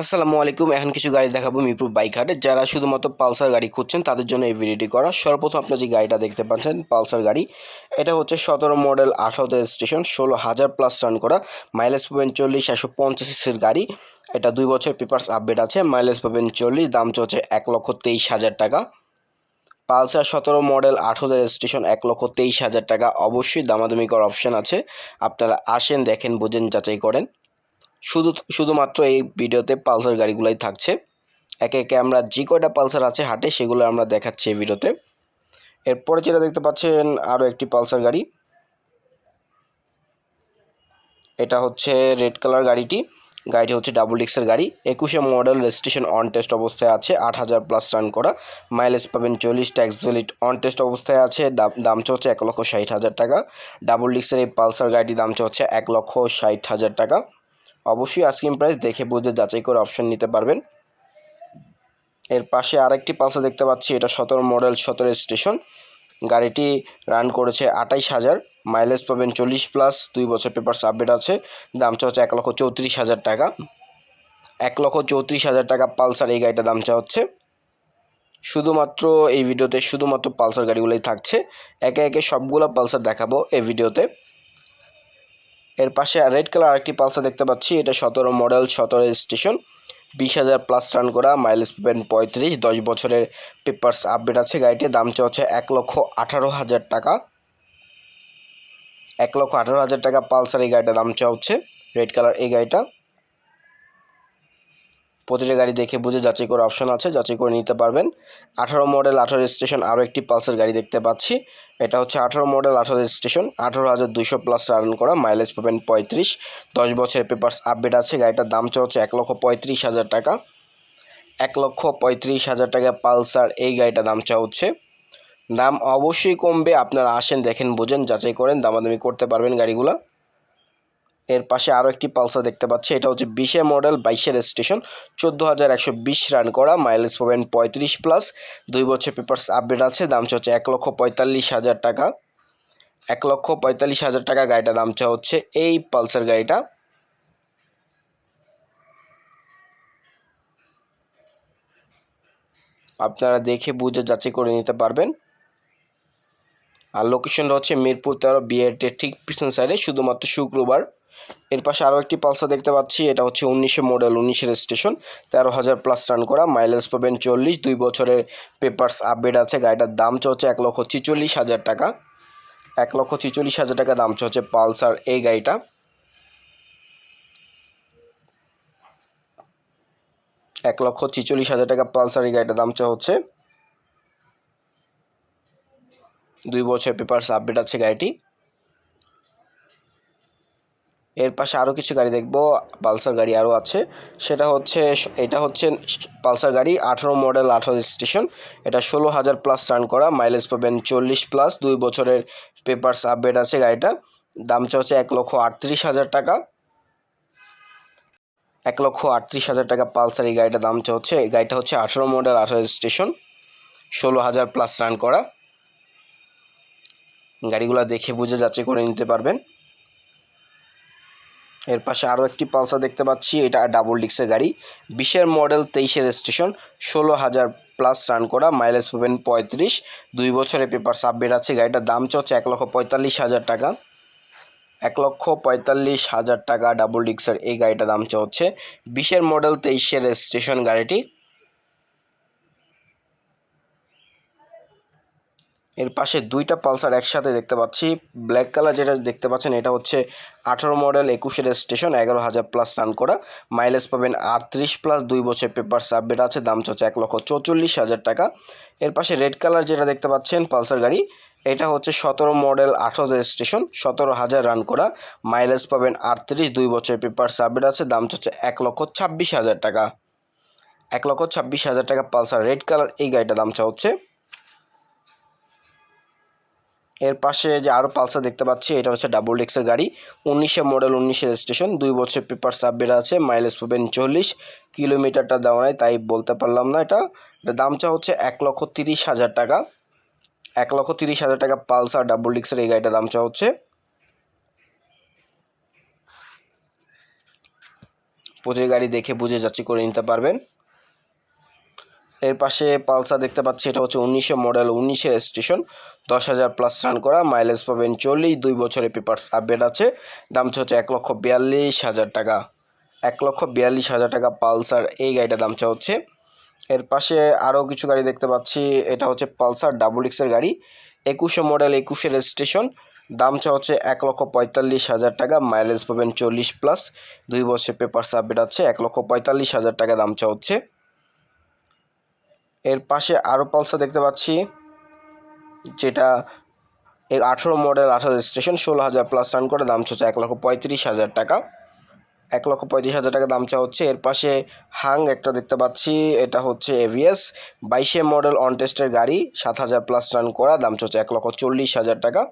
আসসালামু আলাইকুম, এখন কিছু গাড়ি দেখাবো মিরপুর বাইক হাটে। যারা শুধুমাত্র পালসার গাড়ি খুঁজছেন, তাদের জন্য এই ভিডিওটি করা। সর্বপ্রথম আপনার যে গাড়িটা দেখতে পাচ্ছেন, পালসার গাড়ি, এটা হচ্ছে সতেরো মডেল আঠারোতে স্টেশন ষোলো হাজার প্লাস রান করা। মাইলেজ পাবেন চল্লিশ, একশো পঞ্চাশ সিসির গাড়ি। এটা দুই বছর পেপার্স আপডেট আছে মাইলেজ পাবেন চল্লিশ, দাম চলছে এক লক্ষ তেইশ হাজার টাকা। পালসার সতেরো মডেল আঠেরো স্টেশন এক লক্ষ তেইশ হাজার টাকা। অবশ্যই দামাদামি করার অপশান আছে। আপনারা আসেন, দেখেন, বোঝেন, যাচাই করেন। শুধু শুধুমাত্র এই ভিডিওতে পালসার গাড়িগুলাই থাকছে। একে একে আমরা যে কয়টা পালসার আছে হাটে সেগুলো আমরা দেখাচ্ছি এই ভিডিওতে। এরপরে যেটা দেখতে পাচ্ছেন আরও একটি পালসার গাড়ি। এটা হচ্ছে রেড কালার গাড়িটি। গাড়িটি হচ্ছে ডাবল ডিক্সের গাড়ি। একুশে মডেল রেজিস্ট্রেশন অন টেস্ট অবস্থায় আছে, আট হাজার প্লাস রান করা। মাইলেজ পাবেন চল্লিশ ট্যাক্স ভ্যালিড অন টেস্ট অবস্থায় আছে দাম চলছে এক লক্ষ ষাট হাজার টাকা। ডাবল ডিক্সের এই পালসার গাড়িটির দাম চলছে এক লক্ষ ষাট হাজার টাকা। অবশ্যই আস্কিং প্রাইস দেখে বুঝে যাচাই করে অপশন নিতে পারবেন। এর পাশে আরেকটি পালসার দেখতে পাচ্ছি, এটা সতেরো মডেল সতেরো স্টেশন গাড়িটি রান করেছে আটাইশ হাজার মাইলেজ পাবেন চল্লিশ প্লাস দুই বছর পেপার আপডেট আছে। দাম চা হচ্ছে এক লক্ষ চৌত্রিশ হাজার টাকা। এক লক্ষ চৌত্রিশ হাজার টাকা পালসার এই গাড়িটার দাম চা হচ্ছে শুধুমাত্র এই ভিডিওতে শুধুমাত্র পালসার গাড়িগুলোই থাকছে। একে একে সবগুলো পালসার দেখাবো এই ভিডিওতে এর পাশে রেড কালার আরেকটি পালসার দেখতে পাচ্ছি, এটা সতেরো মডেল সতেরো স্টেশন বিশ হাজার প্লাস রান করা মাইলেজ পাবেন পঁয়ত্রিশ, দশ বছরের পেপার্স আপডেট আছে। গাড়িটির দাম চাচ্ছে এক লক্ষ আঠারো হাজার টাকা। এক লক্ষ আঠারো হাজার টাকা পালসার এই গাড়িটার দাম চাচ্ছে রেড কালার এই গাড়িটা। প্রতিটা গাড়ি দেখে বুঝে যাচাই করে অপশন আছে, যাচাই করে নিতে পারবেন। আঠারো মডেল, আঠারো স্টেশন, আরও একটি পালসার গাড়ি দেখতে পাচ্ছি। এটা হচ্ছে আঠারো মডেল, আঠারো স্টেশন, আঠারো হাজার দুশো প্লাস রান করা, মাইলেজ পাবেন পঁয়ত্রিশ। দশ বছরের পেপার্স আপডেট আছে, গাড়িটার দাম হচ্ছে এক লক্ষ পঁয়ত্রিশ হাজার টাকা। এক লক্ষ পঁয়ত্রিশ হাজার টাকা পালসার, এই গাড়িটার দাম চা হচ্ছে। দাম অবশ্যই কমবে, আপনারা আসেন, দেখেন, বোঝেন, যাচাই করেন, দামাদামি করতে পারবেন গাড়িগুলো। এর পাশে আরও একটি পালসার দেখতে পাচ্ছি, এটা হচ্ছে বিশে মডেল, বাইশের স্টেশন চোদ্দ হাজার একশো বিশ রান করা মাইলেজ পাবেন পঁয়ত্রিশ প্লাস দুই বছর পেপার্স আপডেট আছে, দাম হচ্ছে এক লক্ষ পঁয়তাল্লিশ হাজার টাকা। এক লক্ষ পঁয়তাল্লিশ হাজার টাকা গাড়িটার দামটা হচ্ছে এই পালসার গাড়িটা। আপনারা দেখে বুঝে যাচাই করে নিতে পারবেন। আর লোকেশনটা হচ্ছে মিরপুর তেরো বিএটের ঠিক পিছন সাইডে শুধুমাত্র শুক্রবার। এর পাশে আরও একটি পালসার দেখতে পাচ্ছি, এটা হচ্ছে উনিশে মডেল, উনিশের স্টেশন। তেরো হাজার প্লাস রান করা মাইলেজ পাবেন চল্লিশ, দুই বছরের পেপার্স আপডেট আছে, গাড়িটার দাম চলছে এক লক্ষ ছিচল্লিশ হাজার টাকা। এক লক্ষ ছিচল্লিশ হাজার টাকা দাম চলছে পালসার এই গাড়িটা। এক লক্ষ ছিচল্লিশ হাজার টাকা পালসার এই গাড়িটার দাম হচ্ছে দুই বছর পেপার্স আপডেট আছে গাড়িটি। এর পাশে আরও কিছু গাড়ি দেখব। পালসার গাড়ি আরও আছে। সেটা হচ্ছে, এটা হচ্ছে পালসার গাড়ি, আঠারো মডেল, আঠারো স্টেশন। এটা ষোলো হাজার প্লাস রান করা মাইলেজ পাবেন চল্লিশ প্লাস দুই বছরের পেপার্স আপডেট আছে গাড়িটা। দামটা হচ্ছে এক লক্ষ আটত্রিশ হাজার টাকা। এক লক্ষ আটত্রিশ হাজার টাকা পালসার এই গাড়িটার দামটা হচ্ছে, এই গাড়িটা হচ্ছে আঠারো মডেল, আঠারো স্টেশন। ষোলো হাজার প্লাস রান করা। গাড়িগুলো দেখে বুঝে যাচাই করে নিতে পারবেন। এর পাশে আরও একটি পালসার দেখতে পাচ্ছি, এটা ডাবল ডিক্সের গাড়ি। বিশের মডেল তেইশের স্টেশন ষোলো হাজার প্লাস রান করা মাইলেজ পাবেন পঁয়ত্রিশ। দুই বছরের পেপার সাবমিট আছে, গাড়িটার দাম চলছে এক লক্ষ পঁয়তাল্লিশ হাজার টাকা। এক লক্ষ পঁয়তাল্লিশ হাজার টাকা ডাবল ডিক্সের এই গাড়িটার দাম চলছে। বিশের মডেল তেইশের স্টেশন গাড়িটি এর পাশে দুইটা পালসার একসাথে দেখতে পাচ্ছি। ব্ল্যাক কালার যেটা দেখতে পাচ্ছেন, এটা হচ্ছে আঠারো মডেল একুশের স্টেশন এগারো হাজার প্লাস রান করা। মাইলেজ পাবেন আটত্রিশ প্লাস দুই বছর পেপার সাবমিট আছে, দাম হচ্ছে এক লক্ষ চৌচল্লিশ হাজার টাকা। এর পাশে রেড কালার যেটা দেখতে পাচ্ছেন, পালসার গাড়ি, এটা হচ্ছে সতেরো মডেল আঠারো স্টেশন সতেরো হাজার রান করা। মাইলেজ পাবেন আটত্রিশ, দুই বছর পেপার সাবমিট আছে, দাম হচ্ছে এক লক্ষ ছাব্বিশ হাজার টাকা। এক লক্ষ ছাব্বিশ হাজার টাকা পালসার রেড কালার এই গাড়িটার দামটা হচ্ছে। এর পাশে যে আরও পালসার দেখতে পাচ্ছি, এটা হচ্ছে ডাবল ডিক্সের গাড়ি। উনিশে মডেল উনিশে স্টেশন দুই বছর পেপার সাবমিট আছে মাইলেজ পাবেন চল্লিশ কিলোমিটারটা দেওয়া নাই, তাই বলতে পারলাম না এটা। এটা দামটা হচ্ছে এক লক্ষ তিরিশ হাজার টাকা। এক লক্ষ তিরিশ হাজার টাকা পালসার ডাবল ডিক্সের এই গাড়িটার দামটা হচ্ছে। প্রতিটি গাড়ি দেখে বুঝে যাচ্ছি, করে নিতে পারবেন। এর পাশে পালসার দেখতে পাচ্ছি, এটা হচ্ছে উনিশে মডেল, উনিশের স্টেশন দশ হাজার প্লাস রান করা মাইলেজ পাবেন চল্লিশ, দুই বছরের পেপারস আপডেট আছে, দাম হচ্ছে এক লক্ষ বিয়াল্লিশ হাজার টাকা। এক লক্ষ বিয়াল্লিশ হাজার টাকা পালসার, এই গাড়িটার দাম হচ্ছে এর পাশে আরও কিছু গাড়ি দেখতে পাচ্ছি, এটা হচ্ছে পালসার ডাবল এক্সের গাড়ি, একুশে মডেল স্টেশন দাম চা হচ্ছে এক লক্ষ পঁয়তাল্লিশ হাজার টাকা মাইলেজ পাবেন চল্লিশ প্লাস দুই বছর পেপারস আপডেট আছে, এক লক্ষ পঁয়তাল্লিশ হাজার টাকা দাম চা হচ্ছে এর পাশে আরও পালসার দেখতে পাচ্ছি, যেটা এই আঠেরো মডেল আঠারো স্টেশন ষোলো হাজার প্লাস রান করে, দাম চলছে এক লক্ষ পঁয়ত্রিশ হাজার টাকা। এক লক্ষ পঁয়ত্রিশ হাজার টাকা দাম চা হচ্ছে। এর পাশে হাং একটা দেখতে পাচ্ছি, এটা হচ্ছে এভিএস বাইশে মডেল অন টেস্টের গাড়ি, সাত হাজার প্লাস রান করা, দাম চলছে এক লক্ষ চল্লিশ হাজার টাকা।